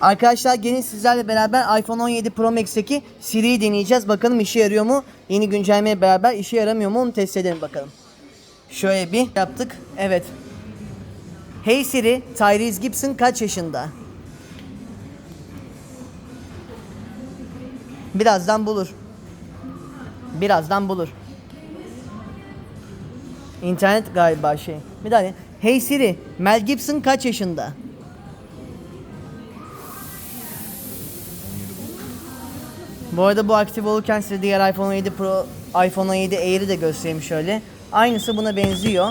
Arkadaşlar gelin sizlerle beraber iPhone 17 Pro Max'teki Siri'yi deneyeceğiz. Bakalım işe yarıyor mu? Yeni güncellemeye beraber işe yaramıyor mu? Onu test edelim bakalım. Şöyle bir yaptık. Evet. Hey Siri, Tyrese Gibson kaç yaşında? Birazdan bulur. Birazdan bulur. İnternet galiba şey. Bir daha ne? Hey Siri, Mel Gibson kaç yaşında? Bu arada bu aktif olurken size diğer iPhone 17 Pro, iPhone 17 Air'i de göstereyim şöyle. Aynısı buna benziyor.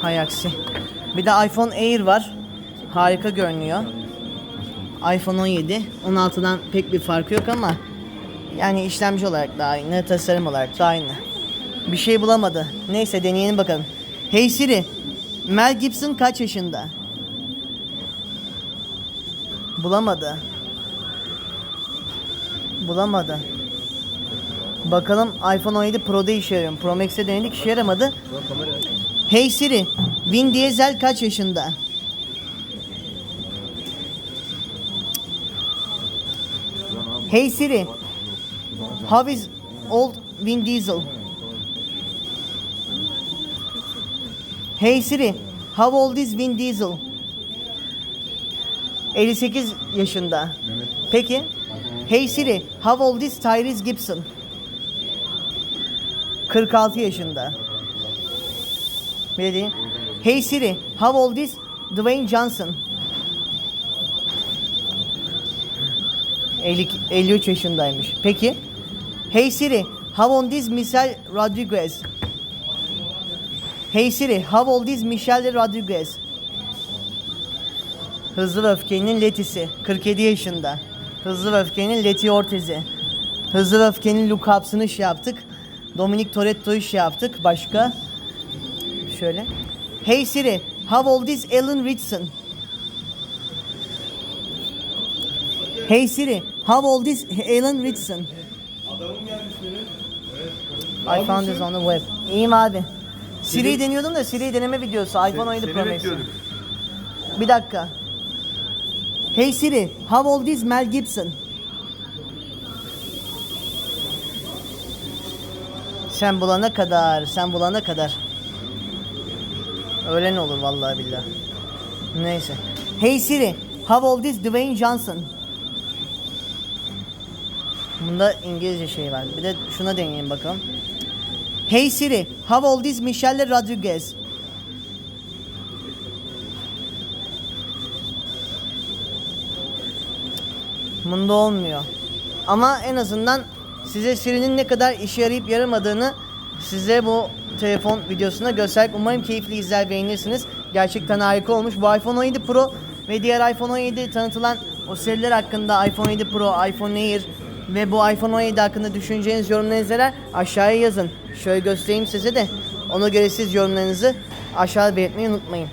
Hay aksi. Bir de iPhone Air var. Harika görünüyor. iPhone 17. 16'dan pek bir farkı yok ama yani işlemci olarak da aynı, tasarım olarak da aynı. Bir şey bulamadı. Neyse deneyelim bakalım. Hey Siri, Mel Gibson kaç yaşında? Bulamadı. Bulamadı. Bakalım iPhone 17 Pro'da işe yarıyor. mu? Pro Max'e denedik işe yaramadı. Hey Siri, Vin Diesel kaç yaşında? Hey Siri, how is old Vin Diesel? Hey Siri, how old is Vin Diesel? 58 yaşında. Peki. Hey Siri, how old is Tyrese Gibson? 46 yaşında. De Hey Siri, how old is Dwayne Johnson? 50, 53 yaşındaymış. Peki. Hey Siri, how old is Michelle Rodriguez? Hey Siri, how old is Michelle Rodriguez? Hızlı Öfke'nin Letisi, 47 yaşında. Hızlı ve Öfke'nin Leti Ortiz'i. Hızlı ve Öfke'nin Luke Haps'ını şey yaptık. Dominic Toretto'yu şey yaptık. Başka? Şöyle. Hey Siri, how old is Ellen Richardson? Hey Siri, how old is Ellen Richardson? I found this on the web. İyiyim abi. Siri'yi deniyordum da Siri'yi deneme videosu. iPhone 17 Pro Max. Bir dakika. Hey Siri, how old is Mel Gibson? Sen bulana kadar, sen bulana kadar. Öğlen olur vallahi billahi. Neyse. Hey Siri, how old is Dwayne Johnson? Bunda İngilizce şey var. Bir de şuna deneyelim bakalım. Hey Siri, how old is Michelle Rodriguez? Bunda olmuyor. Ama en azından size Siri'nin ne kadar işe yarayıp yaramadığını size bu telefon videosunda gösterdik. Umarım keyifli izler beğenirsiniz. Gerçekten harika olmuş. Bu iPhone 17 Pro ve diğer iPhone 17 tanıtılan o seriler hakkında iPhone 7 Pro, iPhone Air ve bu iPhone 17 hakkında düşüneceğiniz yorumlarınızı aşağıya yazın. Şöyle göstereyim size de ona göre siz yorumlarınızı aşağıda belirtmeyi unutmayın.